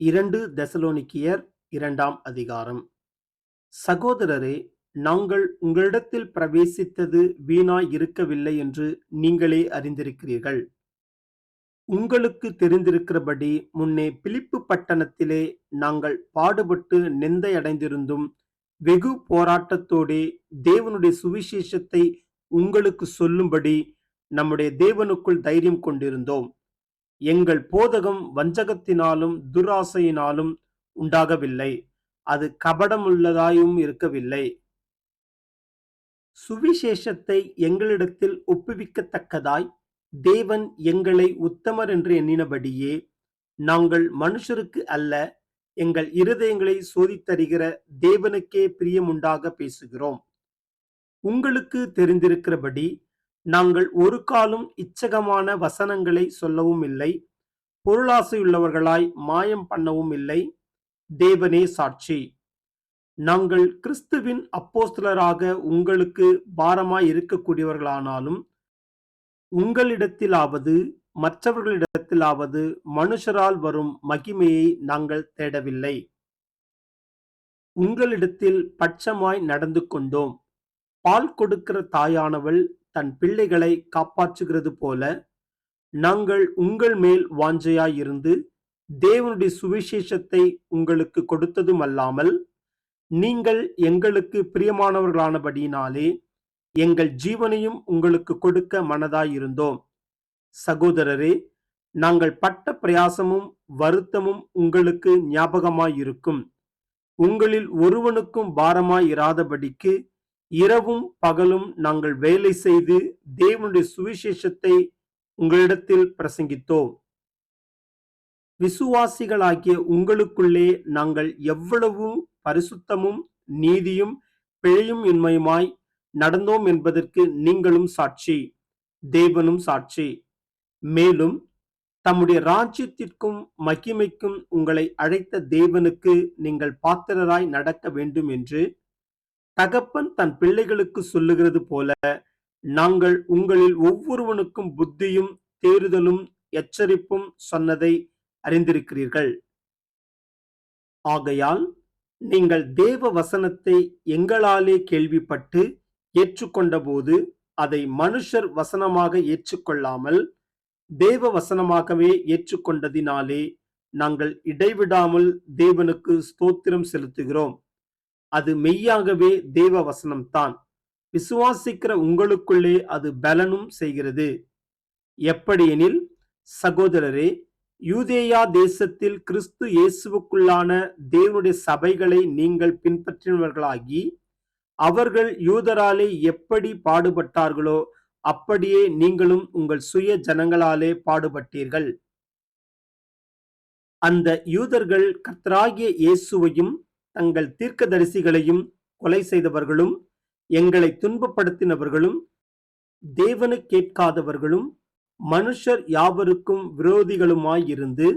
இரண்டு தெசலோனிக்கியர் இரண்டாம் அதிகாரம். சகோதரரே நாங்கள் உங்களிடத்தில் பிரவேசித்தது வீணாய் இருக்கவில்லை என்று நீங்களே அறிந்திருக்கிறீர்கள். உங்களுக்கு தெரிந்திருக்கிறபடி முன்னே பிலிப்பு பட்டணத்திலே நாங்கள் பாடுபட்டு நெந்தையடைந்திருந்தும் வெகு போராட்டத்தோடே தேவனுடைய சுவிசேஷத்தை உங்களுக்கு சொல்லும்படி நம்முடைய தேவனுக்குள் தைரியம் கொண்டிருந்தோம். எங்கள் போதகம் வஞ்சகத்தினாலும் துராசையினாலும் உண்டாகவில்லை. அது கபடமுள்ளதாயும் இருக்கவில்லை. சுவிசேஷத்தை எங்களிடத்தில் ஒப்புவிக்கத்தக்கதாய் தேவன் எங்களை உத்தமர் என்று எண்ணினபடியே நாங்கள் மனுஷருக்கு அல்ல எங்கள் இருதயங்களை சோதித்தருகிற தேவனுக்கே பிரியமுண்டாக பேசுகிறோம். உங்களுக்கு தெரிந்திருக்கிறபடி நாங்கள் ஒரு காலும் இச்சகமான வசனங்களை சொல்லவும் இல்லை. பொருளாசையுள்ளவர்களாய் மாயம் பண்ணவும் இல்லை. தேவனே சாட்சி. நாங்கள் கிறிஸ்துவின் அப்போஸ்தலராக உங்களுக்கு பாரமாய் இருக்கக்கூடியவர்களானாலும் உங்களிடத்திலாவது மற்றவர்களிடத்திலாவது மனுஷரால் வரும் மகிமையை நாங்கள் தேடவில்லை. உங்களிடத்தில் பட்சமாய் நடந்து கொண்டோம். பால் கொடுக்கிற தாயானவள் தன் பிள்ளைகளை காப்பாற்றுகிறது போல நாங்கள் உங்கள் மேல் வாஞ்சையாயிருந்து தேவனுடைய சுவிசேஷத்தை உங்களுக்கு கொடுத்ததும் அல்லாமல் நீங்கள் எங்களுக்கு பிரியமானவர்களானபடியினாலே எங்கள் ஜீவனையும் உங்களுக்கு கொடுக்க மனதாயிருந்தோம். சகோதரரே நாங்கள் பட்ட பிரயாசமும் வருத்தமும் உங்களுக்கு ஞாபகமாயிருக்கும். உங்களில் ஒருவனுக்கும் பாரமாயிராதபடிக்கு இராதபடிக்கு இரவும் பகலும் நாங்கள் வேலை செய்து தேவனுடைய சுவிசேஷத்தை உங்களிடத்தில் பிரசங்கித்தோம். விசுவாசிகளாகிய உங்களுக்குள்ளே நாங்கள் எவ்வளவு பரிசுத்தமும் நீதியும் பிழையும் இன்மையுமாய் நடந்தோம் என்பதற்கு நீங்களும் சாட்சி தேவனும் சாட்சி. மேலும் தம்முடைய ராஜ்யத்திற்கும் மகிமைக்கும் உங்களை அழைத்த தேவனுக்கு நீங்கள் பாத்திரராய் நடக்க வேண்டும் என்று தகப்பன் தன் பிள்ளைகளுக்கு சொல்லுகிறது போல நாங்கள் உங்களில் ஒவ்வொருவனுக்கும் புத்தியும் தேறுதலும் எச்சரிப்பும் சொன்னதை அறிந்திருக்கிறீர்கள். ஆகையால் நீங்கள் தேவ வசனத்தை எங்களாலே கேள்விப்பட்டு ஏற்றுக்கொண்டபோது அதை மனுஷர் வசனமாக ஏற்றுக்கொள்ளாமல் தேவ வசனமாகவே ஏற்றுக்கொண்டதினாலே நாங்கள் இடைவிடாமல் தேவனுக்கு ஸ்தோத்திரம் செலுத்துகிறோம். அது மெய்யாகவே தேவ வசனம்தான் விசுவாசிக்கிற உங்களுக்குள்ளே அது பலனும் செய்கிறது. எப்படியெனில் சகோதரரே யூதேயா தேசத்தில் கிறிஸ்து இயேசுவுக்குள்ளான தேவனுடைய சபைகளை நீங்கள் பின்பற்றினவர்களாகி அவர்கள் யூதராலே எப்படி பாடுபட்டார்களோ அப்படியே நீங்களும் உங்கள் சுய ஜனங்களாலே பாடுபட்டீர்கள். அந்த யூதர்கள் கர்த்தராகிய இயேசுவையும் தங்கள் தீர்க்கதரிசிகளையும் கொலை செய்தவர்களும் எங்களை துன்பப்படுத்தினவர்களும் தேவனு கேட்காதவர்களும் மனுஷர் யாவருக்கும் விரோதிகளுமாயிருந்து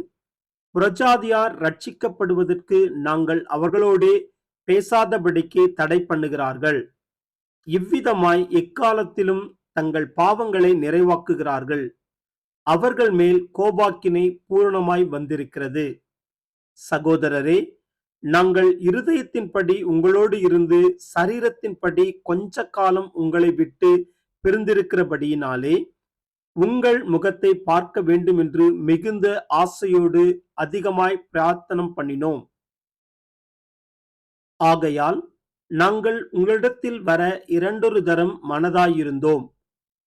புரஜாதியார் ரட்சிக்கப்படுவதற்கு நாங்கள் அவர்களோடே பேசாதபடிக்கு தடை பண்ணுகிறார்கள். இவ்விதமாய் எக்காலத்திலும் தங்கள் பாவங்களை நிறைவாக்குகிறார்கள். அவர்கள் மேல் கோபாக்கினை பூரணமாய் வந்திருக்கிறது. சகோதரரே நாங்கள் இருதயத்தின்படி உங்களோடு இருந்து சரீரத்தின்படி கொஞ்ச காலம் உங்களை விட்டு பிரிந்திருக்கிறபடியினாலே உங்கள் முகத்தை பார்க்க வேண்டும் என்று மிகுந்த ஆசையோடு அதிகமாய் பிரார்த்தனம் பண்ணினோம். ஆகையால் நாங்கள் உங்களிடத்தில் வர இரண்டொரு தரம் மனதாயிருந்தோம்.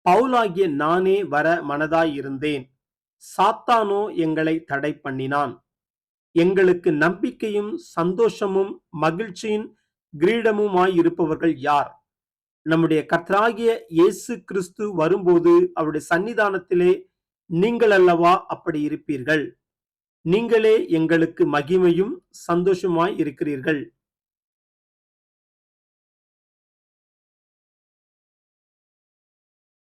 பவுலாகிய நானே வர மனதாயிருந்தேன். சாத்தானோ எங்களை தடை பண்ணினான் எங்களுக்கு நம்பிக்கையும் சந்தோஷமும் மகிழ்ச்சியின் கிரீடமுமாயிருப்பவர்கள் யார்? நம்முடைய கர்த்தராகிய இயேசு கிறிஸ்து வரும்போது அவருடைய சன்னிதானத்திலே நீங்கள் அல்லவா அப்படி இருப்பீர்கள்? நீங்களே எங்களுக்கு மகிமையும் சந்தோஷமாய் இருக்கிறீர்கள்.